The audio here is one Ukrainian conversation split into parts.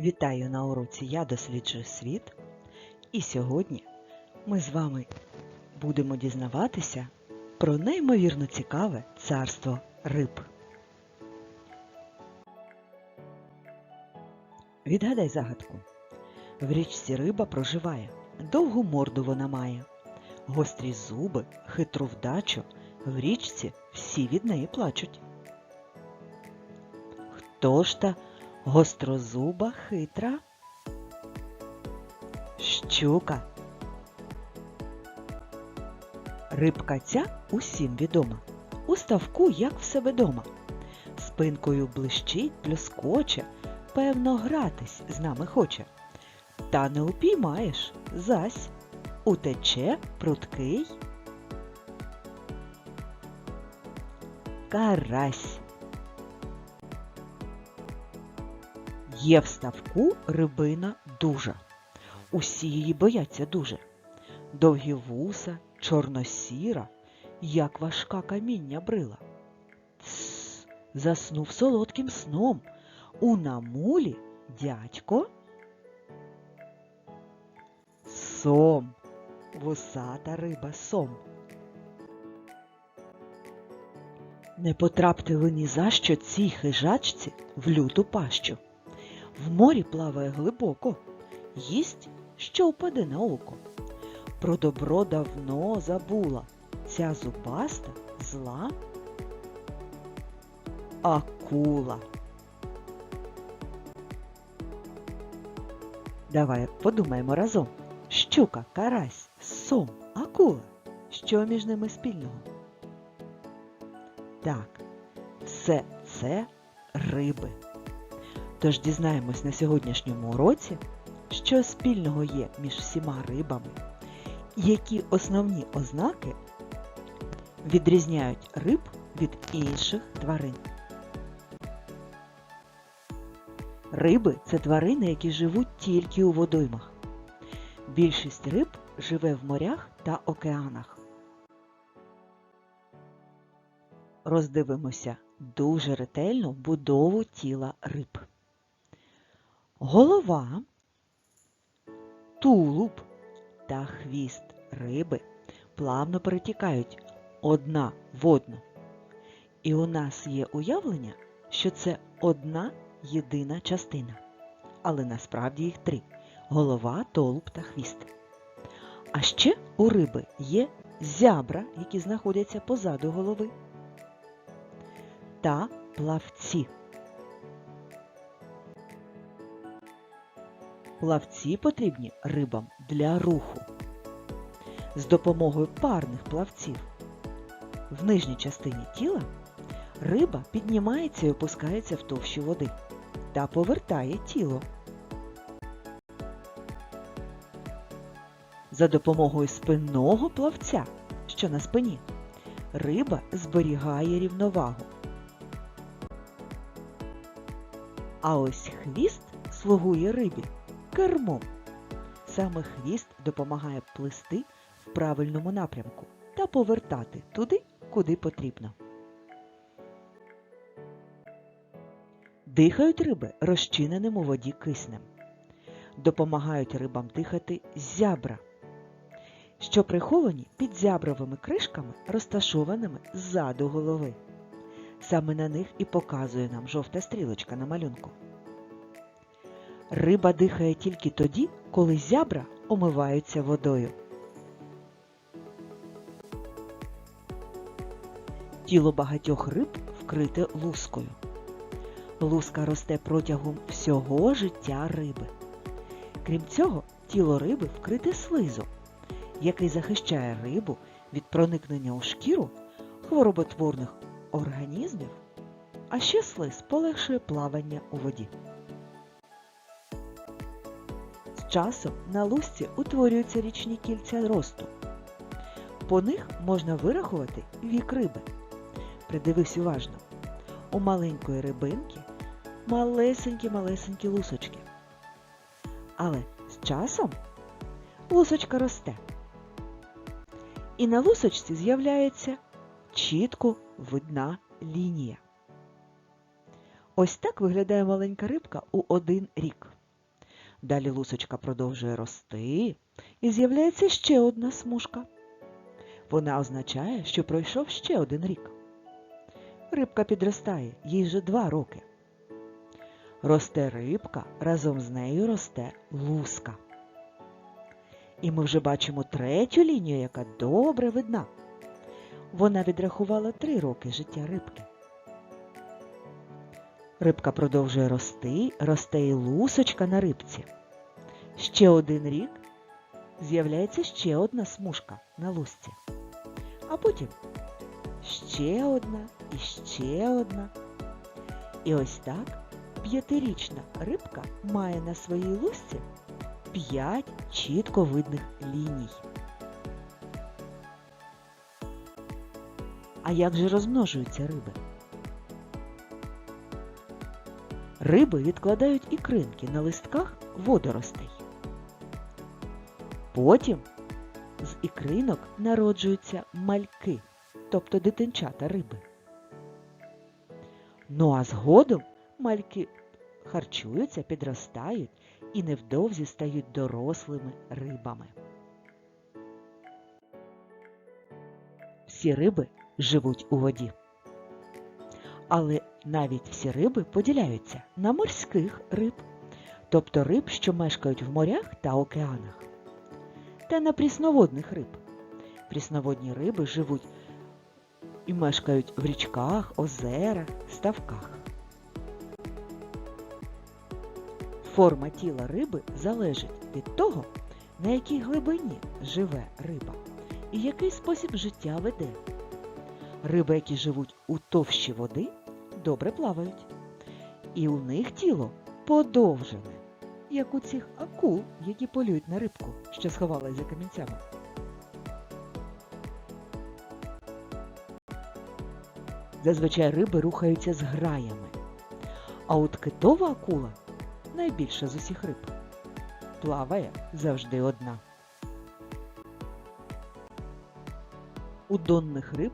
Вітаю на уроці Я досліджую світ. І сьогодні ми з вами будемо дізнаватися про неймовірно цікаве царство риб. Відгадай загадку. В річці риба проживає, довгу морду вона має, гострі зуби, хитру вдачу, в річці всі від неї плачуть. Хто ж та гострозуба хитра? Щука. Рибка ця усім відома. У ставку, як в себе дома. Спинкою блищить, плюскоче, певно, гратись з нами хоче. Та не упіймаєш, зась утече пруткий. Карась. Є в ставку рибина дужа. Усі її бояться дуже. Довгі вуса, чорносіра, як важка каміння брила. Тсс, заснув солодким сном. У намулі дядько. Сом. Вусата риба сом. Не потрапте ви ні за що цій хижачці в люту пащу. В морі плаває глибоко, їсть, що впаде на око. Про добро давно забула ця зубаста зла акула. Давай подумаємо разом. Щука, карась, сом, акула. Що між ними спільного? Так, все це риби. Тож дізнаємось на сьогоднішньому уроці, що спільного є між всіма рибами, які основні ознаки відрізняють риб від інших тварин. Риби це тварини, які живуть тільки у водоймах. Більшість риб живе в морях та океанах. Роздивимося дуже ретельно будову тіла риб. Голова, тулуб та хвіст риби плавно перетікають одна в одну. І у нас є уявлення, що це одна єдина частина. Але насправді їх три голова, тулуб та хвіст. А ще у риби є зябра, які знаходяться позаду голови, та плавці. Плавці потрібні рибам для руху. З допомогою парних плавців в нижній частині тіла риба піднімається і опускається в товщу води та повертає тіло. За допомогою спинного плавця, що на спині, риба зберігає рівновагу. А ось хвіст слугує рибі кермом. Саме хвіст допомагає плисти в правильному напрямку та повертати туди, куди потрібно. Дихають риби розчиненим у воді киснем. Допомагають рибам дихати зябра, що приховані під зябровими кришками, розташованими ззаду голови. Саме на них і показує нам жовта стрілочка на малюнку. Риба дихає тільки тоді, коли зябра омиваються водою. Тіло багатьох риб вкрите лускою. Луска росте протягом всього життя риби. Крім цього, тіло риби вкрите слизом, який захищає рибу від проникнення у шкіру хвороботворних організмів, а ще слиз полегшує плавання у воді. Часом на лусці утворюються річні кільця росту. По них можна вирахувати вік риби. Придивись уважно. У маленької рибинки малесенькі-малесенькі лусочки. Але з часом лусочка росте. І на лусочці з'являється чітко видна лінія. Ось так виглядає маленька рибка у один рік. Далі лусочка продовжує рости і з'являється ще одна смужка. Вона означає, що пройшов ще один рік. Рибка підростає, їй вже два роки. Росте рибка, разом з нею росте луска. І ми вже бачимо третю лінію, яка добре видна. Вона відрахувала три роки життя рибки. Рибка продовжує рости, росте і лусочка на рибці. Ще один рік з'являється ще одна смужка на лусці. А потім ще одна і ще одна. І ось так п'ятирічна рибка має на своїй лусці п'ять чітко видних ліній. А як же розмножуються риби? Риби відкладають ікринки на листках водоростей. Потім з ікринок народжуються мальки, тобто дитинчата риби. Ну а згодом мальки харчуються, підростають і невдовзі стають дорослими рибами. Всі риби живуть у воді. Але навіть всі риби поділяються на морських риб, тобто риб, що мешкають в морях та океанах, та на прісноводних риб. Прісноводні риби живуть і мешкають в річках, озерах, ставках. Форма тіла риби залежить від того, на якій глибині живе риба і який спосіб життя веде. Риби, які живуть у товщі води, добре плавають. І у них тіло подовжене, як у цих акул, які полюють на рибку, що сховалась за камінцями. Зазвичай риби рухаються з граями. А от китова акула найбільша з усіх риб. Плаває завжди одна. У донних риб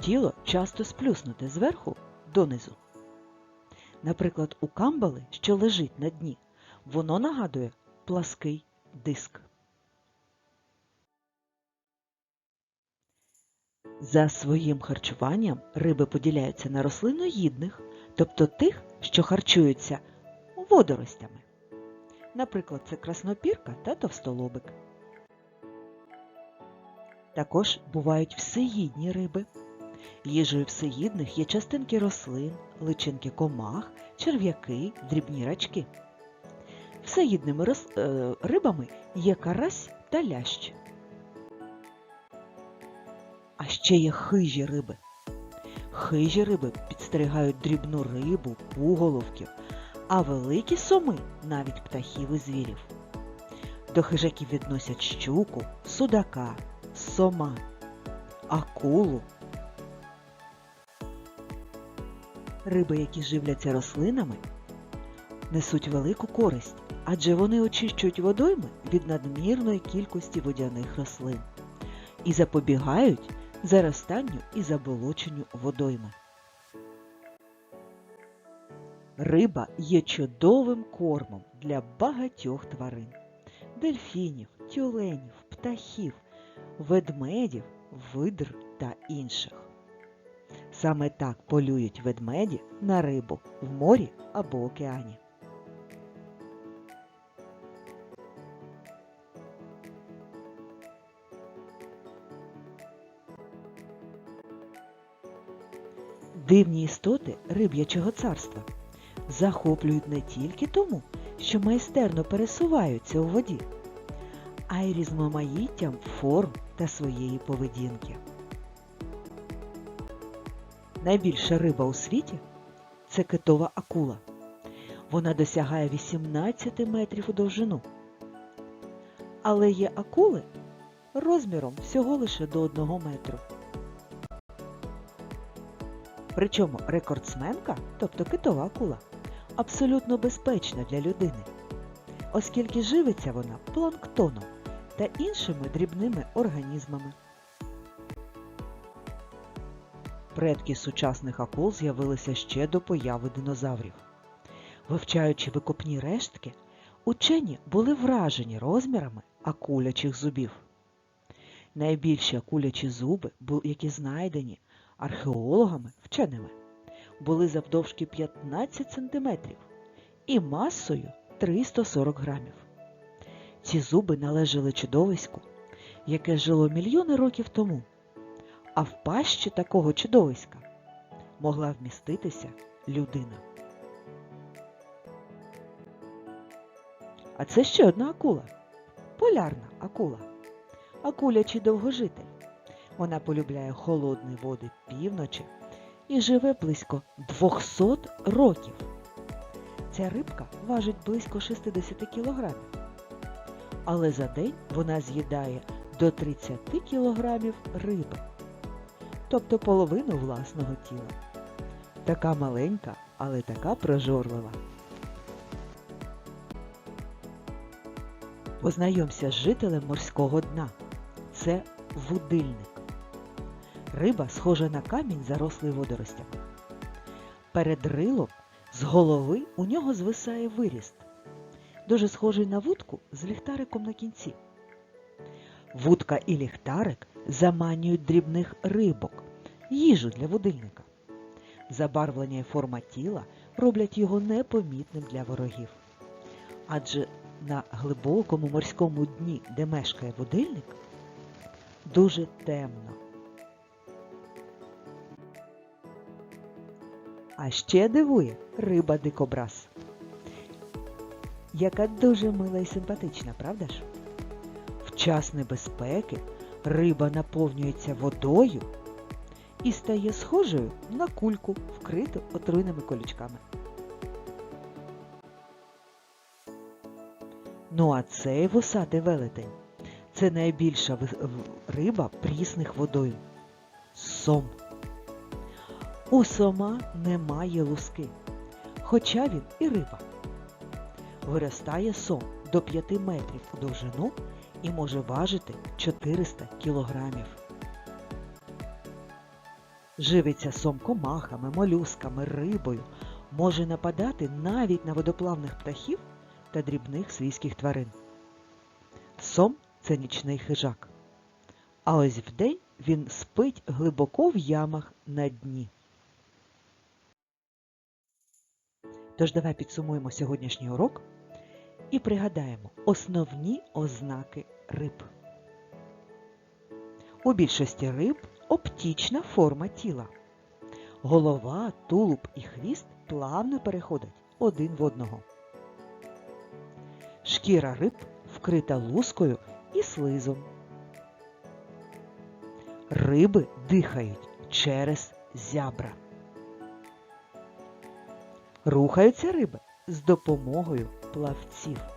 тіло часто сплюснуте зверху донизу. Наприклад, у камбали, що лежить на дні, воно нагадує плаский диск. За своїм харчуванням риби поділяються на рослиноїдних, тобто тих, що харчуються водоростями. Наприклад, це краснопірка та товстолобик. Також бувають всеїдні риби. Їжею всеїдних є частинки рослин, личинки комах, черв'яки, дрібні рачки. Всеїдними рос... е, рибами є карась та лящ. А ще є хижі риби. Хижі риби підстерігають дрібну рибу, пуголовків, а великі соми навіть птахів і звірів. До хижаків відносять щуку, судака, сома, акулу. Риби, які живляться рослинами, несуть велику користь, адже вони очищують водойми від надмірної кількості водяних рослин і запобігають заростанню і заболоченню водойми. Риба є чудовим кормом для багатьох тварин дельфінів, тюленів, птахів, ведмедів, видр та інших. Саме так полюють ведмеді на рибу в морі або океані. Дивні істоти риб'ячого царства захоплюють не тільки тому, що майстерно пересуваються у воді, а й різноманіттям форм та своєї поведінки. Найбільша риба у світі це китова акула. Вона досягає 18 метрів у довжину. Але є акули розміром всього лише до 1 метру. Причому рекордсменка, тобто китова акула, абсолютно безпечна для людини, оскільки живиться вона планктоном та іншими дрібними організмами. Предки сучасних акул з'явилися ще до появи динозаврів. Вивчаючи викопні рештки, Учені були вражені розмірами акулячих зубів. Найбільші акулячі зуби, які знайдені археологами, вченими, були завдовжки 15 см і масою 340 грамів. Ці зуби належали чудовиську, яке жило мільйони років тому, а в пащі такого чудовиська могла вміститися людина. А це ще одна акула. Полярна акула. Акулячий довгожитель. Вона полюбляє холодні води півночі і живе близько 200 років. Ця рибка важить близько 60 кілограмів. Але за день вона з'їдає до 30 кілограмів риби, тобто половину власного тіла. Така маленька, але така прожорлива. Познайомся з жителем морського дна. Це вудильник. Риба схожа на камінь, зарослий водоростями. Перед рилом з голови у нього звисає виріст, дуже схожий на вудку з ліхтариком на кінці. Вудка і ліхтарик заманюють дрібних рибок, їжу для вудильника. Забарвлення і форма тіла роблять його непомітним для ворогів. Адже на глибокому морському дні, де мешкає будильник, дуже темно. А ще дивує риба дикобраз. Яка дуже мила і симпатична, правда ж? В час небезпеки риба наповнюється водою і стає схожою на кульку, вкриту отруйними колючками. Ну а цей вусатий велетень це найбільша риба прісних водою. Сом. У сома немає луски, хоча він і риба. Виростає сом до 5 метрів у довжину і може важити 400 кілограмів. Живиться сом комахами, молюсками, рибою, може нападати навіть на водоплавних птахів та дрібних свійських тварин. Сом це нічний хижак. А ось вдень він спить глибоко в ямах на дні. Тож давай підсумуємо сьогоднішній урок і пригадаємо основні ознаки риб. У більшості риб оптічна форма тіла. Голова, тулуб і хвіст плавно переходять один в одного. Шкіра риб вкрита лускою і слизом. Риби дихають через зябра. Рухаються риби з допомогою плавців.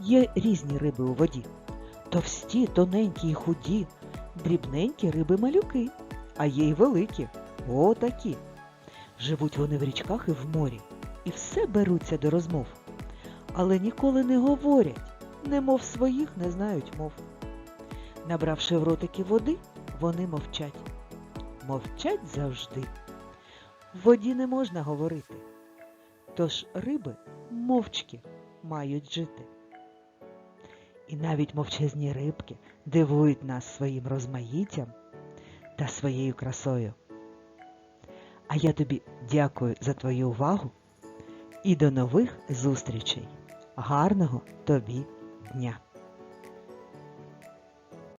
Є різні риби у воді. Товсті, тоненькі і худі, дрібненькі риби-малюки, а є й великі. О, такі. Живуть вони в річках і в морі, і все беруться до розмов, але ніколи не говорять, немов своїх не знають мов. Набравши в ротики води, вони мовчать. Мовчать завжди. В воді не можна говорити, тож риби мовчки мають жити. І навіть мовчазні рибки дивують нас своїм розмаїттям та своєю красою. А я тобі дякую за твою увагу і до нових зустрічей. Гарного тобі дня!